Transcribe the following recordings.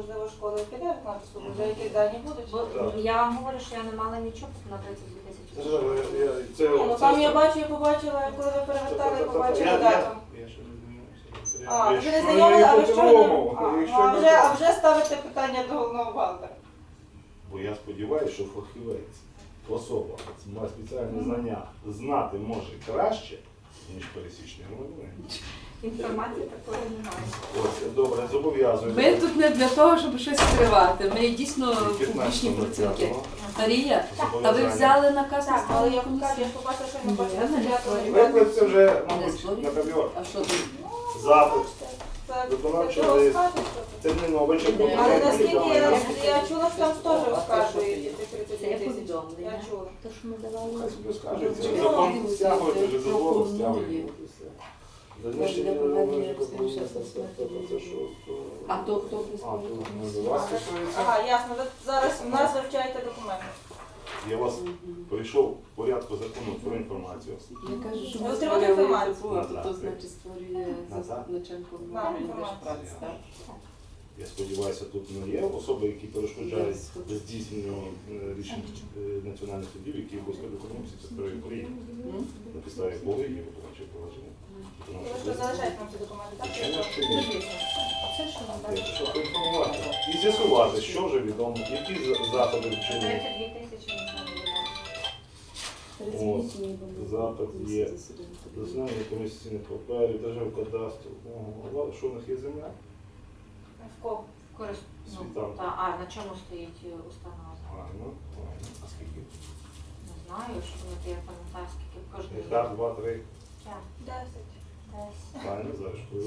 можливо, школа піде виконати суду, вже якісь дані будуть. Бо я вам говорю, що я не мала нічого на 32 Це тисячі. ж, е, це- ну це- там я бачу, я побачила, коли ви перевертали, я побачила дату. А, ви не знайомі, а ви? А, ну, а вже, а вже ставите питання до головного бухгалтера. Бо я сподіваюся, що фахівець, особа, має спеціальні знання, знати може краще, ніж пересічні громадяни. Інформації такої немає. Ось, добре, зобов'язую. Ми тут не для того, щоб щось скривати. Ми дійсно 15 публічні працівники. Марія, а ви взяли наказ Так, але я вам кажу, я побачила, що я не Ні, бачила я не дев'ятого знаю. ребята. Виклик це вже, Не мабуть, на ковьор. А що тут? Запит. Це лист. це. Не новичок. Ні. Але наскільки я, я чула, що там теж розкажуть ці Це 32 є тисячі. повідомлення. Я чула. То, що ми давали. Закон стягують, вже дозволу це що, А то хто до. Ага, ясно. Ви зараз у нас вивчаєте документи. Я вас прийшов в порядку закону про інформацію. Я кажу, що Ви отримали інформацію? То значить створює Да, в інформацію. праці, так? Я сподіваюся, тут не є особи, які перешкоджають здійсненню е, рішень е, національних судів, які в Господи економіці це України. М? На підставі якого є виконавче провадження. Ви що що залишаєте нам ці документи, так? Звичайно, що ні. Це що нам Я дали? пішов поінформувати і з'ясувати, що вже відомо, які за- заходи вчинені. 32 тисячі нічого не дали. Трансмісії запит є. Дознання комісійних паперів, державкадастру. Ого, а що в них є земля? В кого? Корист... Ну, Світанка. та, а на чому стоїть е, установа? Гарно, гарно. А скільки? Не знаю, що от я пам'ятаю, скільки кожен Гектар, два, три. Так, Десять. десь. Правильно, коли.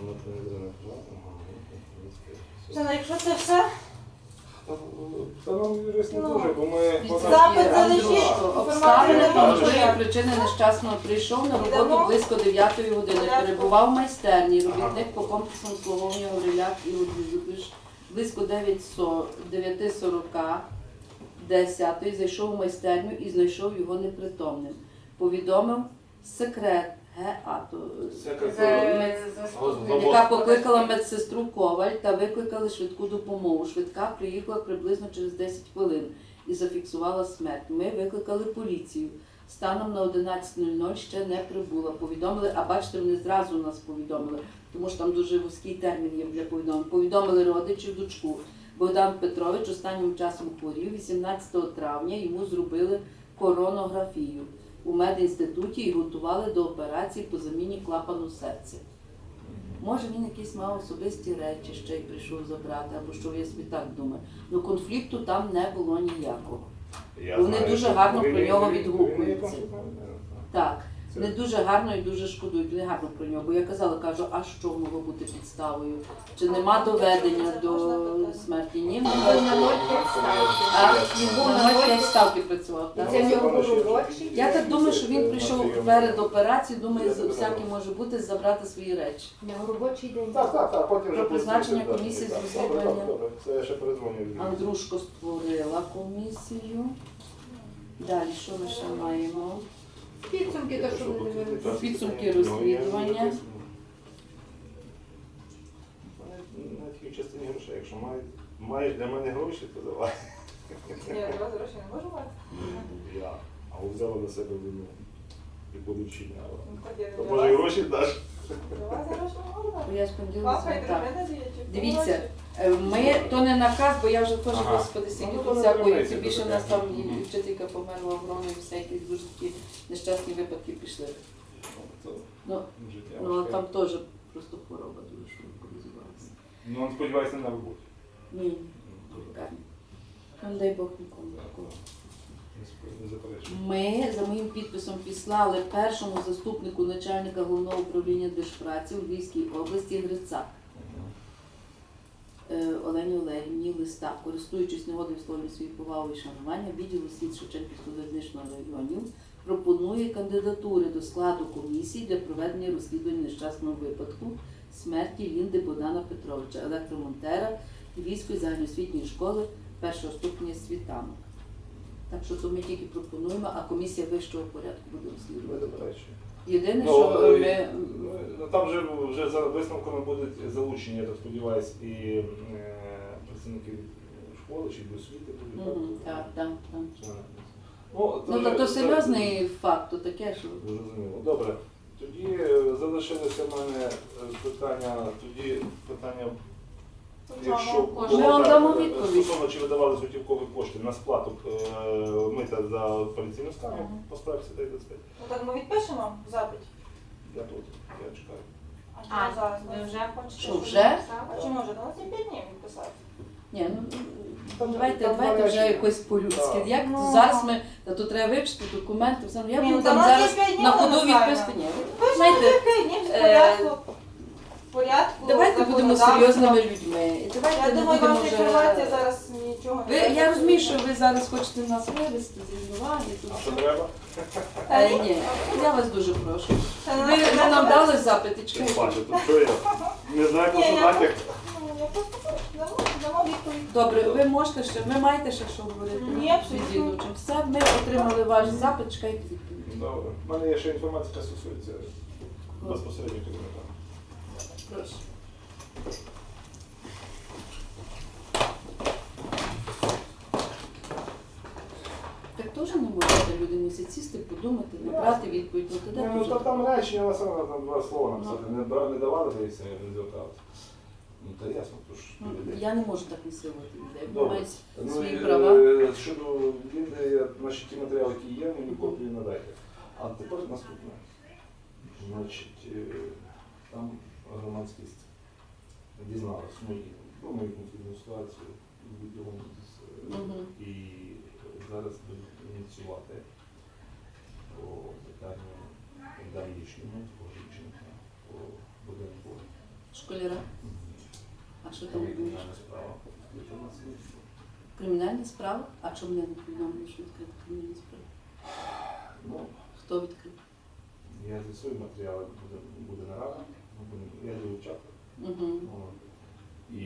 Воно це не буде. Ага, ну, якщо це все, Та, нам юрист не Ну, дуже, бо ми Запит залишіть, інформацію Обставини не того, дуже. що я причини нещасного прийшов на роботу близько 9 години. Перебував в майстерні, робітник по комплексному обслуговуванню Гавриляк і Лубіж. Близько 9.40 9.40 10 зайшов у майстерню і знайшов його непритомним. Повідомив секрет ГА, то Секретар. яка покликала медсестру Коваль та викликали швидку допомогу. Швидка приїхала приблизно через 10 хвилин і зафіксувала смерть. Ми викликали поліцію. Станом на 11.00 ще не прибула. Повідомили, а бачите, вони зразу нас повідомили, тому що там дуже вузький термін є для повідомлень. Повідомили родичів дочку. Богдан Петрович останнім часом хворів. 18 травня йому зробили коронографію у медінституті і готували до операції по заміні клапану серця. Може він якісь мав особисті речі ще й прийшов забрати, або що я собі так думаю. Ну конфлікту там не було ніякого. Я Вони знаю, дуже гарно про нього відгукуються. Так, не дуже гарно і дуже шкодують. Не гарно про нього. Бо я казала, кажу, а що могло бути підставою? Чи нема доведення до смерті? Ні, на ноль п'ять ставки. А, Він був на на 0,5 ноль ставки працював. Так? це в нього був робочий. Я так думаю, що він прийшов перед операцією, думає, всяке може бути, забрати свої речі. Нього робочий день. Так, так, так, потім вже Про призначення комісії з розслідування. Це я ще перезвоню. Андрушко створила комісію. Далі, що ми ще маємо? Підсумки, то що ви дивилися. Підсумки розслідування. На такій частині грошей. Якщо має- маєш для мене гроші, то давай. я до вас гроші не можу мати. Я. А от взяла на себе вину. І буду вчиняла. Ну, так я То може і вас- гроші даш? для вас гроші не можу мати. Я сподіваюся, Папа і так. дружина дають. Дивіться, Ми то не наказ, бо я вже теж Ага. господи, Ну, не всякої то більше таке. нас там і вчителька померла в Гроні, всякі дуже такі нещасні випадки пішли. То Ну, ну важке. там теж просто хвороба дуже швидко розвивалася. Ну, сподіваюся, не на роботі. Ні. Ну, дай Бог нікому такого. Ми за моїм підписом післали першому заступнику начальника головного управління держпраці у Львівській області Грицак. Олені Олегівні листа, користуючись нагодою висловлюю свої повагу і шанування, відділ освіт Шевченківського залізничного районів пропонує кандидатури до складу комісії для проведення розслідування нещасного випадку смерті Лінди Богдана Петровича, електромонтера Львівської загальноосвітньої школи першого ступеня світанок. Так що то ми тільки пропонуємо, а комісія вищого порядку буде розслідувати. Єдине, Ну, що е, ми Ну, Там вже, вже за висновками будуть залучені, я так сподіваюся, і е, працівники школи чи освіти будуть. Мгм, так, так, так. Члени. Ну, Ну вже- то, то це- серйозний факт, то таке, що Зрозуміло. Добре. Тоді е, залишилося в мене е, питання, тоді питання, якщо кошти. Ми вам е, відповідь. стосовно чи видавали готівкові кошти на сплату е, мита за поліційну скаргу Мгм. по справі 25. Ну так ми відпишемо запит. Я тут, я чекаю. А А, зараз? ви вже хочете? Що, щоб вже? написали? А чи може? До нас є 5 днів відписати. ні, ну Там- давайте, там давайте вже якось по-людськи. Так. Як Ну. зараз ми, та тут треба вивчити документи, все. Я Ні, буду ну, там та зараз днів на ходу відписати. Ні, Пишемо знаєте, 5 днів в е, порядку. В порядку. давайте будемо серйозними людьми. І давайте Я не думаю, будемо ваша вже... інформація зараз нічого Ви, я розумію, що ви зараз хочете нас вивезти з. Тут А що треба? Е, ні, я вас дуже прошу. Це Ви, ви нам дали запити, Ти чекайте. бачиш, тут що я? Не знаю, Ні, просто я- натяк. Ну, я просто дамо, дамо відповідь. Добре, ви можете ще, ви маєте ще що говорити? Ні, абсолютно. Все, ми отримали ваш запит, чекайте відповідь. Добре. У мене є ще інформація, яка стосується безпосередньо керівника. Прошу. Так теж не можете люди мусять сісти, подумати, набрати відповідь. Ну, тоді Ну, дуже то там речення на саме там два слова написати. Не, бра- не давали здається, не зверталися. Ну, та ясно, то ж Ну, людей. Я не можу так насилувати людей. Вони Добре. мають Ну, свої і, права. е, Щодо Лінди, я- наші ті матеріали, які є, мені копії надайте. А тепер наступне. Значить, е, там громадськість дізналась мої, мою конфліктну ситуацію з е, і зараз будуть ініціювати по питанню давнішньому пожичення по будинку. Школяра. А що Там кримінальна справа. Кримінальна справа? А чому не повідомили, що відкрита кримінальна справа? Ну, Хто відкрив? Я з'ясую матеріали, буде, буде нарада, будемо- я. Угу. І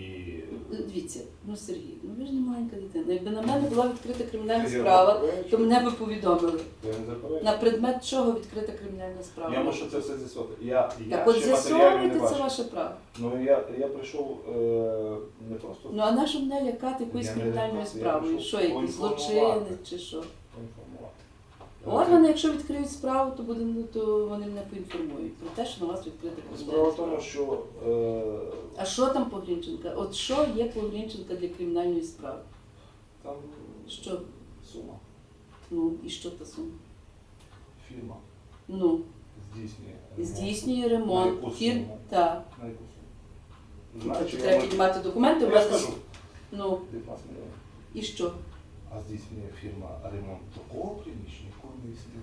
Дивіться, ну Сергій, ну ви ж не маленька дитина. Якби на мене була відкрита кримінальна Я справа, заперечую. то мене би повідомили. я не заперечую. На предмет чого відкрита кримінальна справа? Я мушу це все з'ясувати. Я, я Так от ще матеріалів не з'ясовуйте, це ваше право. Ну я, я прийшов е, не просто Ну а на що мене лякати якоюсь Я не кримінальною я справою? прийшов Що, якийсь поінформувати. злочинець чи що? поінформувати. Органи, якщо відкриють справу, то буде ну, то вони мене поінформують про те, що на вас відкрита Справа в тому, що е, А що там Погрінченка? От що є Погрінченка для кримінальної справи? там Що? сума, Ну і що та сума? фірма Ну, здійснює. ремонт. здійснює На ремонт. яку Фір... суму? Так. На яку суму? Тобто треба піднімати документи, у Я скажу, ну 15 мільйонів. і що? А здійснює фірма ремонт такого приміщення, якого не існує.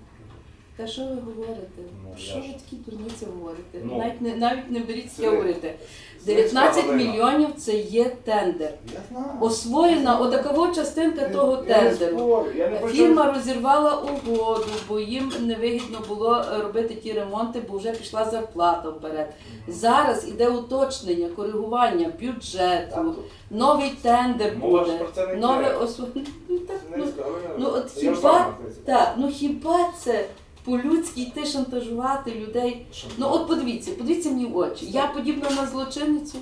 Та що ви говорите? Ну, я що ж- ви такі дурниці говорите? Ну. навіть не навіть не беріть Це- говорити. Це 19 справа мільйонів це є тендер. Я знаю. Освоєна отакова частинка того я не тендеру. спорю, я не при Фірма розірвала угоду, бо їм невигідно було робити ті ремонти, бо вже пішла зарплата вперед. Зараз іде уточнення, коригування бюджету, Так, новий тендер Мова ж буде, про це не нове освоєння. Ну, так, ну, не я- ну, от я хіба- це. так, ну хіба це по-людськи йти шантажувати людей? Ну от подивіться, подивіться мені в очі. Я подібна на злочинницю,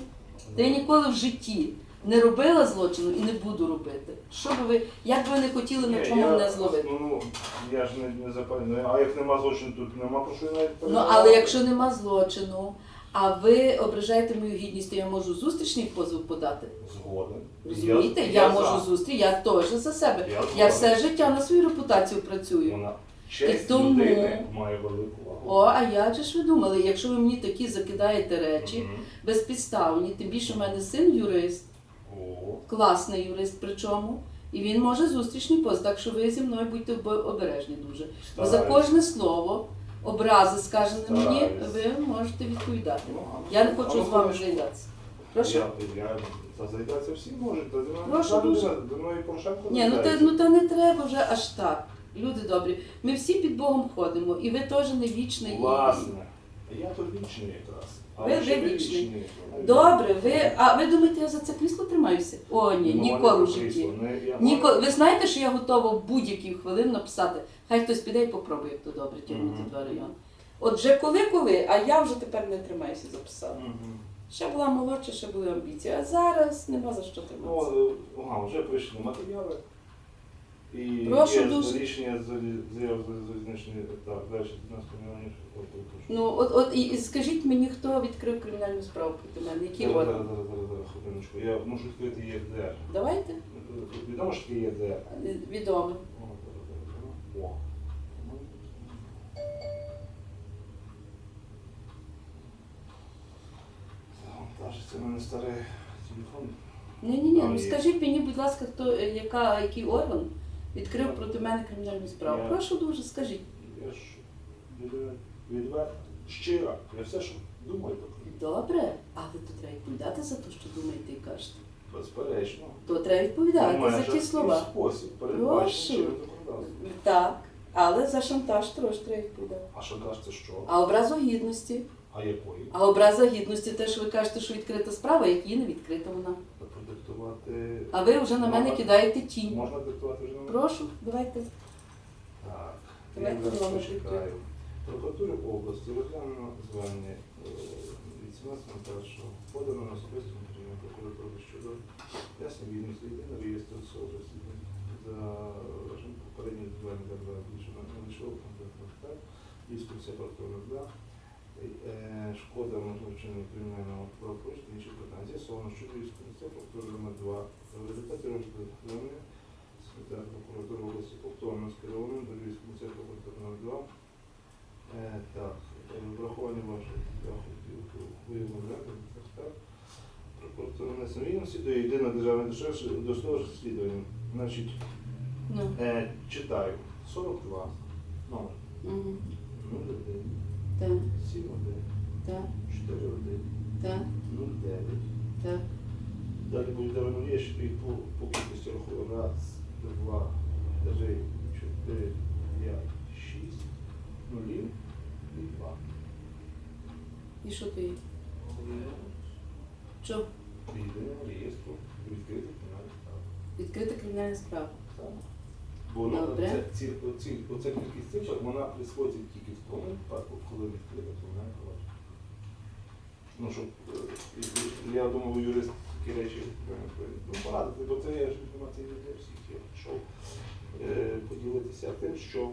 та я ніколи в житті не робила злочину і не буду робити. Що би ви, як би ви не хотіли на чому мене зловити? Ну, я ж не, не заперечую. А як нема злочину, тут нема про що й навіть Ну переживати. але якщо нема злочину, а ви ображаєте мою гідність, то я можу зустрічний позов подати. Згоден. Розумієте? Я, можу за. зустріч, я теж за себе. Я Я згоден. все життя на свою репутацію працюю. Вона честь І тому- людини має велику вагу. О, а як же ж ви думали, якщо ви мені такі закидаєте речі Мгм. безпідставні, тим більше в мене син юрист, О, класний юрист причому, і він може зустрічний пост, так що ви зі мною будьте обе- обережні дуже. Бо за стараюсь. кожне слово, образи скажені мені, Стараюсь. ви можете відповідати. Ну, Я не хочу ну, з вами хорошо. заїдатися. Прошу. Я, я, та заїдатися всі можуть. Та, Прошу дуже. До мною Порошенко Ні, ну та, ну та не треба вже аж так. Люди добрі. Ми всі під Богом ходимо, і ви теж не вічний. Власне. Я тут вічний якраз. А Ви- ви вічний. Ну, Добре, ви. А ви думаєте, я за це крісло тримаюся? О, ні, Ну, ніколи в житті. не- я- Ніколи. Ви знаєте, що я готова в будь-які хвилин написати. Хай хтось піде і попробує, як то добре тягнути Мгм. два райони. От вже коли-коли, а я вже тепер не тримаюся, записала. Мгм. Ще була молодша, ще були амбіції, а зараз нема за що триматися. Ну, е, ага, вже прийшли матеріали. І Прошу є дуже. рішення з заяв з залізничної так, далі 15 мільйонів. Ну, от, от і, і скажіть мені, хто відкрив кримінальну справу проти мене, які Зараз, зараз, органи? зараз, зараз, зараз, хвилиночку. Я можу відкрити ЄРДР. Давайте. Відомо, що таке ЄРДР? Е, Відомо. О, в мене старий телефон. Ні, ні, ні. Там Ну є. скажіть мені, будь ласка, хто е, яка, який орган відкрив проти мене кримінальну справу? Я- Прошу дуже, скажіть. Я ж відверто, відверто, щиро. Я все, що думаю, так. Добре, але то треба відповідати за те, що думаєте і кажете. Безперечно. То треба відповідати за ті слова. спосіб Прошу. чинним законодавством. Так, але за шантаж теж треба відповідати. А шантаж це що? А образу гідності. А якої? А образа гідності те, що ви кажете, що відкрита справа, як її не відкрита вона. Продиктувати. А ви вже на мене кидаєте тінь. Можна диктувати вже на мене? Прошу, давайте. Так, Давайте я зараз номер почекаю. Прокуратури області розглянуло звернення е, від 17.01 подано на особисте матеріальну прокуратуру щодо ясної відомості єдиного реєстру СОВ розслідувань за режим попередніх звернень за більше лише конкретно так, дискусія прокурора, шкода можливо вчинення кримінального правопорушення, інші питання. З'ясовано, що прокурора номер 2 в результаті розгляду звернення Секретар прокуратури області повторно скерованим до музею прокуратури номер 2. Е, так, е, врахування ваших так. Прокуратура внесення відомості до єдиного державного досудового розслідування. Значить, Ну. е, читаю. 42, номер 01, Так, 71, так, 41, так, 09. так. Далі буде давно що і по, по кількості рахую. Раз, два, три, чотири, п'ять, шість, нулів і два. І що то є? Що? Єдиного реєстру відкритих кримінальних справ. Відкрита кримінальна справа. Так. Бо ну, Добре. це, ці, оці, оця кількість цифр, вона присвоїться тільки в тому випадку, коли відкрита кримінальна провадження. Ну, щоб, е, я думаю, юрист такі речі повинен ну, порадити, бо це я ж інформація для всіх. Я пішов е, поділитися тим, що